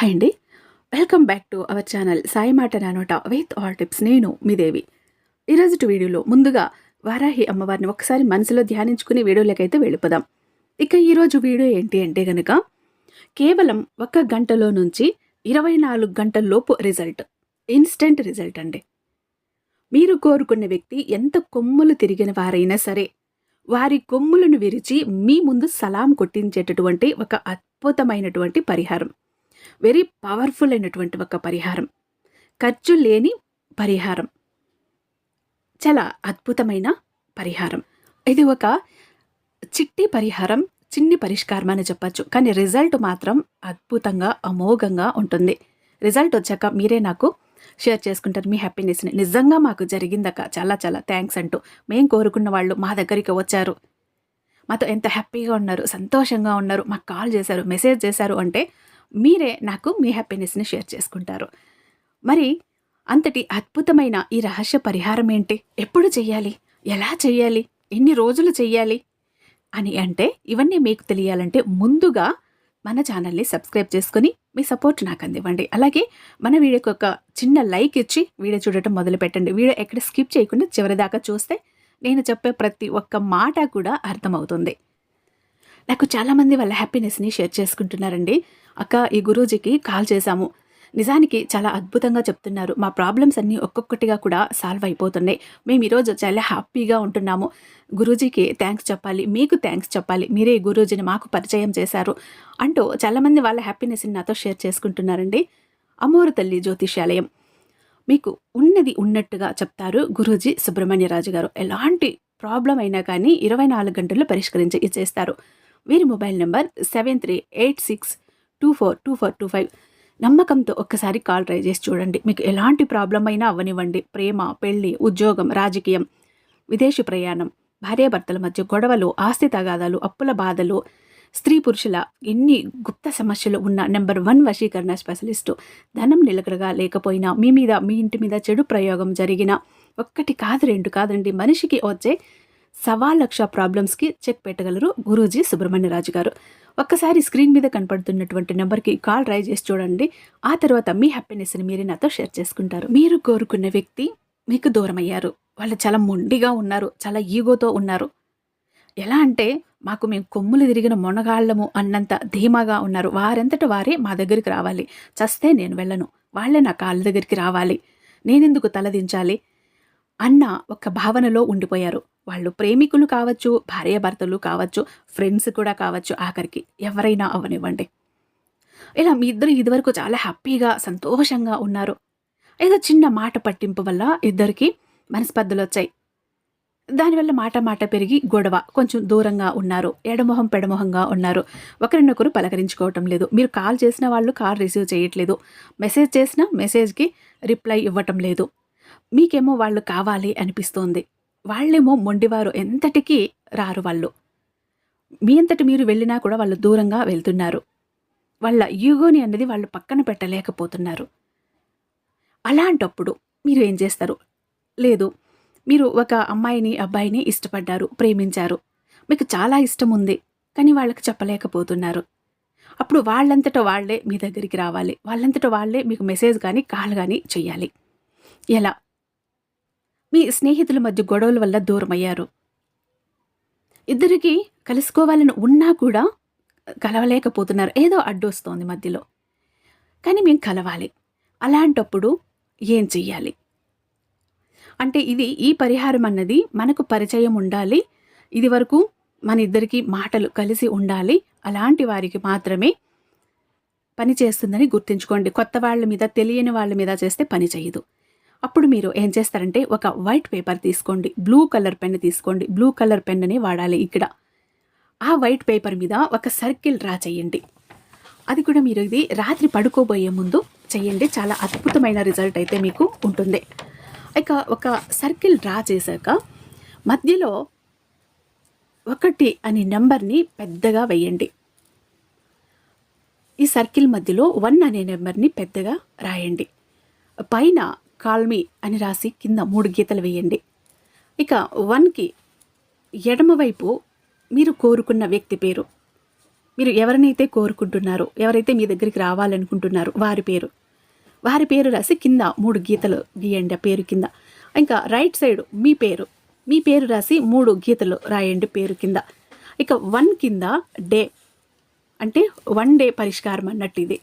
Hi అండి. Welcome back to our channel Sai మాట నానోట విత్ ఆల్ టిప్స్ నేను మీ దేవి. ఈరోజు వీడియోలో ముందుగా వారాహి అమ్మవారిని ఒకసారి మనసులో ధ్యానించుకుని వీడియోలకైతే వెళ్ళిపోదాం. ఇక ఈరోజు వీడియో ఏంటి అంటే గనక కేవలం ఒక గంటలో నుంచి ఇరవై నాలుగు గంటల లోపు రిజల్ట్ ఇన్స్టెంట్ రిజల్ట్ అండి. మీరు కోరుకున్న వ్యక్తి ఎంత కొమ్ములు తిరిగిన వారైనా సరే వారి కొమ్ములను విరిచి మీ ముందు సలాం కొట్టించేటటువంటి ఒక అద్భుతమైనటువంటి పరిహారం. వెరీ పవర్ఫుల్ అయినటువంటి ఒక పరిహారం. ఖర్చు లేని పరిహారం. చాలా అద్భుతమైన పరిహారం. ఇది ఒక చిట్టి పరిహారం చిన్ని పరిష్కారం అని చెప్పచ్చు. కానీ రిజల్ట్ మాత్రం అద్భుతంగా అమోఘంగా ఉంటుంది. రిజల్ట్ వచ్చాక మీరే నాకు షేర్ చేసుకుంటారు మీ హ్యాపీనెస్ని. నిజంగా మాకు జరిగిందక చాలా చాలా థ్యాంక్స్ అంటూ. మేం కోరుకున్న వాళ్ళు మా దగ్గరికి వచ్చారు. మాతో ఎంత హ్యాపీగా ఉన్నారు సంతోషంగా ఉన్నారు. మాకు కాల్ చేశారు మెసేజ్ చేశారు అంటే మీరే నాకు మీ హ్యాపీనెస్ని షేర్ చేసుకుంటారు. మరి అంతటి అద్భుతమైన ఈ రహస్య పరిహారం ఏంటి? ఎప్పుడు చెయ్యాలి? ఎలా చెయ్యాలి? ఎన్ని రోజులు చెయ్యాలి? అని అంటే ఇవన్నీ మీకు తెలియాలంటే ముందుగా మన ఛానల్ని సబ్స్క్రైబ్ చేసుకుని మీ సపోర్ట్ నాకు అందివ్వండి. అలాగే మన వీడియోకి ఒక చిన్న లైక్ ఇచ్చి వీడియో చూడటం మొదలు పెట్టండి. వీడియో ఎక్కడ స్కిప్ చేయకుండా చివరిదాకా చూస్తే నేను చెప్పే ప్రతి ఒక్క మాట కూడా అర్థమవుతుంది. నాకు చాలామంది వాళ్ళ హ్యాపీనెస్ని షేర్ చేసుకుంటున్నారండి. అక్క ఈ గురూజీకి కాల్ చేశాము. నిజానికి చాలా అద్భుతంగా చెప్తున్నారు. మా ప్రాబ్లమ్స్ అన్నీ ఒక్కొక్కటిగా కూడా సాల్వ్ అయిపోతున్నాయి. మేము ఈరోజు చాలా హ్యాపీగా ఉంటున్నాము. గురూజీకి థ్యాంక్స్ చెప్పాలి. మీకు థ్యాంక్స్ చెప్పాలి. మీరే ఈ గురూజీని మాకు పరిచయం చేశారు అంటూ చాలామంది వాళ్ళ హ్యాపీనెస్ని నాతో షేర్ చేసుకుంటున్నారండి. అమోరు తల్లి జ్యోతిష్యాలయం. మీకు ఉన్నది ఉన్నట్టుగా చెప్తారు గురూజీ సుబ్రహ్మణ్యరాజు గారు ఎలాంటి ప్రాబ్లం అయినా కానీ ఇరవై నాలుగు గంటల్లో పరిష్కరించి ఇచ్చేస్తారు. వీరి mobile number seven three eight six two four two four two five. నమ్మకంతో ఒక్కసారి కాల్ ట్రై చేసి చూడండి. మీకు ఎలాంటి ప్రాబ్లం అయినా అవ్వనివ్వండి ప్రేమ పెళ్ళి ఉద్యోగం రాజకీయం విదేశీ ప్రయాణం భార్యాభర్తల మధ్య గొడవలు ఆస్తి తగాదాలు అప్పుల బాధలు స్త్రీ పురుషుల ఎన్ని గుప్త సమస్యలు ఉన్న నెంబర్ వన్ వశీకరణ స్పెషలిస్టు. ధనం నిలకడగా లేకపోయినా మీ మీద మీ ఇంటి మీద చెడు ప్రయోగం జరిగిన ఒక్కటి కాదు రెండు కాదండి. మనిషికి వచ్చే సవా లక్ష ప్రాబ్లమ్స్కి చెక్ పెట్టగలరు గురూజీ సుబ్రహ్మణ్యరాజు గారు. ఒక్కసారి స్క్రీన్ మీద కనపడుతున్నటువంటి నెంబర్కి కాల్ ట్రై చేసి చూడండి. ఆ తర్వాత మీ హ్యాపీనెస్ని మీరే నాతో షేర్ చేసుకుంటారు. మీరు కోరుకున్న వ్యక్తి మీకు దూరం అయ్యారు వాళ్ళు చాలా మొండిగా ఉన్నారు. చాలా ఈగోతో ఉన్నారు. ఎలా అంటే మాకు మేము కొమ్ములు తిరిగిన మొనగాళ్ళము అన్నంత ధీమాగా ఉన్నారు. వారంతట వారే మా దగ్గరికి రావాలి. చస్తే నేను వెళ్ళను. వాళ్ళే నా కాళ్ళ దగ్గరికి రావాలి. నేనెందుకు తలదించాలి? అన్న ఒక భావనలో ఉండిపోయారు. వాళ్ళు ప్రేమికులు కావచ్చు భార్యాభర్తలు కావచ్చు ఫ్రెండ్స్ కూడా కావచ్చు ఆఖరికి ఎవరైనా అవనివ్వండి. ఇలా మీ ఇద్దరు ఇదివరకు చాలా హ్యాపీగా సంతోషంగా ఉన్నారు. ఏదో చిన్న మాట పట్టింపు వల్ల ఇద్దరికి మనస్పర్ధలు వచ్చాయి. దానివల్ల మాట మాట పెరిగి గొడవ కొంచెం దూరంగా ఉన్నారు ఎడమొహం పెడమొహంగా ఉన్నారు. ఒకరినొకరు పలకరించుకోవటం లేదు. మీరు కాల్ చేసిన వాళ్ళు కాల్ రిసీవ్ చేయట్లేదు. మెసేజ్ చేసినా మెసేజ్కి రిప్లై ఇవ్వటం లేదు. మీకేమో వాళ్ళు కావాలి అనిపిస్తోంది. వాళ్ళేమో మొండివారు ఎంతటికీ రారు వాళ్ళు. మీ అంతటి మీరు వెళ్ళినా కూడా వాళ్ళు దూరంగా వెళ్తున్నారు. వాళ్ళ యూగోని అన్నది వాళ్ళు పక్కన పెట్టలేకపోతున్నారు. అలాంటప్పుడు మీరు ఏం చేస్తారు? లేదు మీరు ఒక అమ్మాయిని అబ్బాయిని ఇష్టపడ్డారు ప్రేమించారు. మీకు చాలా ఇష్టం ఉంది కానీ వాళ్ళకి చెప్పలేకపోతున్నారు. అప్పుడు వాళ్ళంతట వాళ్ళే మీ దగ్గరికి రావాలి. వాళ్ళంతట వాళ్ళే మీకు మెసేజ్ కానీ కాల్ కానీ చేయాలి ఎలా? మీ స్నేహితుల మధ్య గొడవల వల్ల దూరమయ్యారు. ఇద్దరికి కలుసుకోవాలని ఉన్నా కూడా కలవలేకపోతున్నారు. ఏదో అడ్డొస్తోంది మధ్యలో. కానీ మేము కలవాలి. అలాంటప్పుడు ఏం చెయ్యాలి? అంటే ఇది ఈ పరిహారం అన్నది మనకు పరిచయం ఉండాలి. ఇది వరకు మన ఇద్దరికి మాటలు కలిసి ఉండాలి. అలాంటి వారికి మాత్రమే పని చేస్తుందని గుర్తుంచుకోండి. కొత్త వాళ్ళ మీద తెలియని వాళ్ళ మీద చేస్తే పని చేయదు. అప్పుడు మీరు ఏం చేస్తారంటే ఒక వైట్ పేపర్ తీసుకోండి. బ్లూ కలర్ పెన్ తీసుకోండి. బ్లూ కలర్ పెన్ని వాడాలి ఇక్కడ. ఆ వైట్ పేపర్ మీద ఒక సర్కిల్ డ్రా చేయండి. అది కూడా మీరు ఇది రాత్రి పడుకోబోయే ముందు చేయండి. చాలా అద్భుతమైన రిజల్ట్ అయితే మీకు ఉంటుంది. ఇక ఒక సర్కిల్ డ్రా చేశాక మధ్యలో ఒకటి అనే నెంబర్ని పెద్దగా వేయండి. ఈ సర్కిల్ మధ్యలో వన్ అనే నెంబర్ని పెద్దగా రాయండి. పైన కాల్మీ అని రాసి కింద మూడు గీతలు వేయండి. ఇక వన్కి ఎడమవైపు మీరు కోరుకున్న వ్యక్తి పేరు. మీరు ఎవరినైతే కోరుకుంటున్నారో ఎవరైతే మీ దగ్గరికి రావాలనుకుంటున్నారో వారి పేరు. వారి పేరు రాసి కింద మూడు గీతలు గీయండి ఆ పేరు కింద. ఇంకా రైట్ సైడ్ మీ పేరు. మీ పేరు రాసి మూడు గీతలు రాయండి పేరు కింద. ఇక వన్ కింద డే అంటే వన్ డే పరిష్కారం అన్నట్టు ఇది.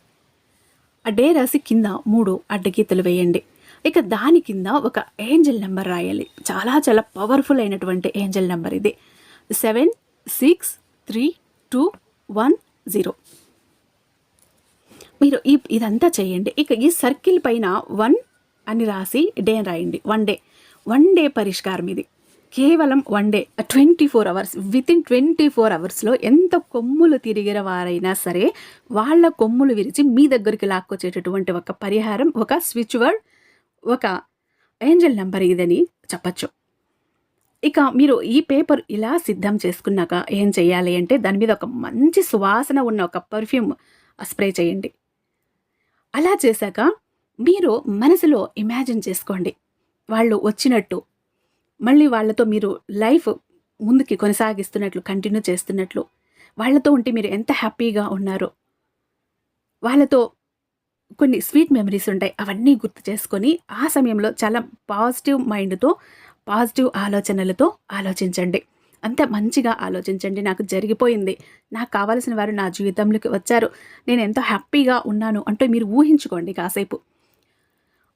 ఆ డే రాసి కింద మూడు అడ్డగీతలు వేయండి. ఇక దాని కింద ఒక ఏంజల్ నెంబర్ రాయాలి. చాలా చాలా పవర్ఫుల్ అయినటువంటి ఏంజల్ నెంబర్ ఇది. Seven six three two one zero. మీరు ఈ ఇదంతా చేయండి. ఇక ఈ సర్కిల్ పైన వన్ అని రాసి డే రాయండి. One day. వన్ డే పరిష్కారం ఇది. కేవలం one day. Twenty four hours. Within twenty four అవర్స్లో ఎంత కొమ్ములు తిరిగిన వారైనా సరే వాళ్ళ కొమ్ములు విరిచి మీ దగ్గరికి లాక్కొచ్చేటటువంటి ఒక పరిహారం ఒక స్విచ్ వర్డ్ ఒక ఏంజల్ నెంబర్ ఇదని చెప్పచ్చు. ఇక మీరు ఈ పేపర్ ఇలా సిద్ధం చేసుకున్నాక ఏం చేయాలి అంటే దాని మీద ఒక మంచి సువాసన ఉన్న ఒక పర్ఫ్యూమ్ స్ప్రే చేయండి. అలా చేశాక మీరు మనసులో ఇమాజిన్ చేసుకోండి. వాళ్ళు వచ్చినట్టు మళ్ళీ వాళ్ళతో మీరు లైఫ్ ముందుకి కొనసాగిస్తున్నట్లు కంటిన్యూ చేస్తున్నట్లు వాళ్ళతో ఉంటే మీరు ఎంత హ్యాపీగా ఉన్నారో వాళ్ళతో కొన్ని స్వీట్ మెమరీస్ ఉంటాయి అవన్నీ గుర్తు చేసుకొని ఆ సమయంలో చాలా పాజిటివ్ మైండ్తో పాజిటివ్ ఆలోచనలతో ఆలోచించండి. అంత మంచిగా ఆలోచించండి. నాకు జరిగిపోయింది. నాకు కావాల్సిన వారు నా జీవితంలోకి వచ్చారు. నేను ఎంతో హ్యాపీగా ఉన్నాను అంటే మీరు ఊహించుకోండి కాసేపు.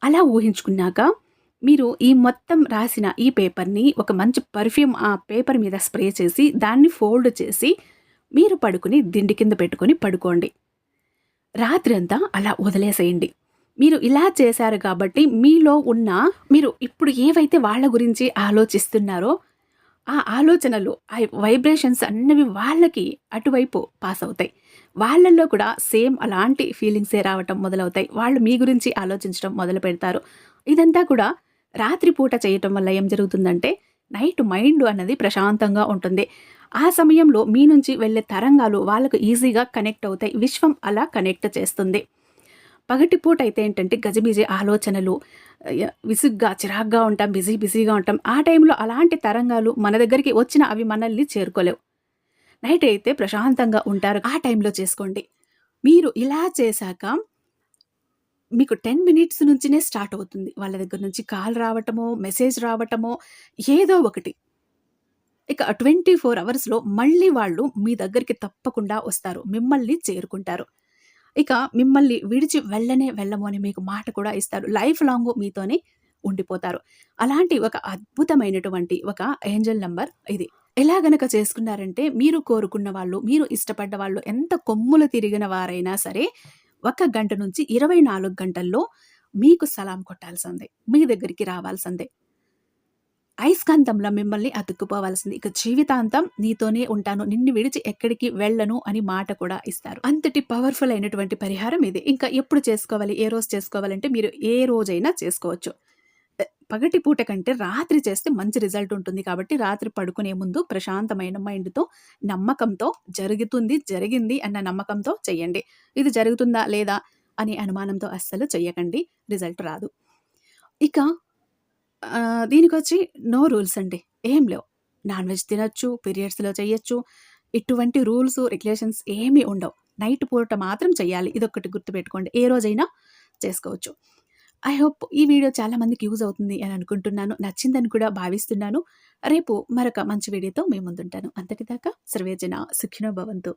అలా ఊహించుకున్నాక మీరు ఈ మొత్తం రాసిన ఈ పేపర్ని ఒక మంచి పర్ఫ్యూమ్ ఆ పేపర్ మీద స్ప్రే చేసి దాన్ని ఫోల్డ్ చేసి మీరు పడుకుని దిండి కింద పెట్టుకొని పడుకోండి. రాత్రి అంతా అలా వదిలేసేయండి. మీరు ఇలా చేశారు కాబట్టి మీలో ఉన్న మీరు ఇప్పుడు ఏవైతే వాళ్ళ గురించి ఆలోచిస్తున్నారో ఆ ఆలోచనలు ఆ వైబ్రేషన్స్ అన్నవి వాళ్ళకి అటువైపు పాస్ అవుతాయి. వాళ్ళల్లో కూడా సేమ్ అలాంటి ఫీలింగ్సే రావటం మొదలవుతాయి. వాళ్ళు మీ గురించి ఆలోచించడం మొదలు పెడతారు. ఇదంతా కూడా రాత్రిపూట చేయటం వల్ల ఏం జరుగుతుందంటే నైట్ మైండ్ అన్నది ప్రశాంతంగా ఉంటుంది. ఆ సమయంలో మీ నుంచి వెళ్ళే తరంగాలు వాళ్ళకు ఈజీగా కనెక్ట్ అవుతాయి. విశ్వం అలా కనెక్ట్ చేస్తుంది. పగటిపూట అయితే ఏంటంటే గజిబిజి ఆలోచనలు విసుగ్గా చిరాగ్గా ఉంటాం బిజీ బిజీగా ఉంటాం. ఆ టైంలో అలాంటి తరంగాలు మన దగ్గరికి వచ్చిన అవి మనల్ని చేరుకోలేవు. నైట్ అయితే ప్రశాంతంగా ఉంటారు. ఆ టైంలో చేసుకోండి. మీరు ఇలా చేశాక మీకు టెన్ మినిట్స్ నుంచినే స్టార్ట్ అవుతుంది. వాళ్ళ దగ్గర నుంచి కాల్ రావటమో మెసేజ్ రావటమో ఏదో ఒకటి. ఇక ట్వంటీ ఫోర్ అవర్స్లో మళ్ళీ వాళ్ళు మీ దగ్గరికి తప్పకుండా వస్తారు. మిమ్మల్ని చేరుకుంటారు. ఇక మిమ్మల్ని విడిచి వెళ్ళనే వెళ్ళము అని మీకు మాట కూడా ఇస్తారు. లైఫ్ లాంగ్ మీతోనే ఉండిపోతారు. అలాంటి ఒక అద్భుతమైనటువంటి ఒక ఏంజల్ నంబర్ ఇది. ఎలా గనక చేసుకున్నారంటే మీరు కోరుకున్న వాళ్ళు మీరు ఇష్టపడ్డ వాళ్ళు ఎంత కొమ్ములు తిరిగిన వారైనా సరే ఒక గంట నుంచి ఇరవై నాలుగు గంటల్లో మీకు సలాం కొట్టాల్సిందే. మీ దగ్గరికి రావాల్సిందే. అయస్కాంతంలో మిమ్మల్ని అతుక్కుపోవాల్సింది. ఇక జీవితాంతం నీతోనే ఉంటాను. నిన్ను విడిచి ఎక్కడికి వెళ్ళను అని మాట కూడా ఇస్తారు. అంతటి పవర్ఫుల్ అయినటువంటి పరిహారం ఇది. ఇంకా ఎప్పుడు చేసుకోవాలి? ఏ రోజు చేసుకోవాలంటే మీరు ఏ రోజైనా చేసుకోవచ్చు. పగటి పూట కంటే రాత్రి చేస్తే మంచి రిజల్ట్ ఉంటుంది కాబట్టి రాత్రి పడుకునే ముందు ప్రశాంతమైన మైండ్తో నమ్మకంతో జరుగుతుంది జరిగింది అన్న నమ్మకంతో చెయ్యండి. ఇది జరుగుతుందా లేదా అనే అనుమానంతో అస్సలు చెయ్యకండి. రిజల్ట్ రాదు. ఇక దీనికొచ్చి నో రూల్స్ అండి. ఏం లేవు. నాన్ వెజ్ తినొచ్చు పీరియడ్స్లో చేయొచ్చు ఇటువంటి రూల్స్ రెగ్యులేషన్స్ ఏమీ ఉండవు. నైట్ పూట మాత్రం చేయాలి ఇదొకటి గుర్తుపెట్టుకోండి. ఏ రోజైనా చేసుకోవచ్చు. ఐ హోప్ ఈ వీడియో చాలా మందికి యూజ్ అవుతుంది అని అనుకుంటున్నాను. నచ్చిందని కూడా భావిస్తున్నాను. రేపు మరొక మంచి వీడియోతో మేము ముందుంటాను. అంతటిదాకా సర్వేజన సుఖినో భవంతు.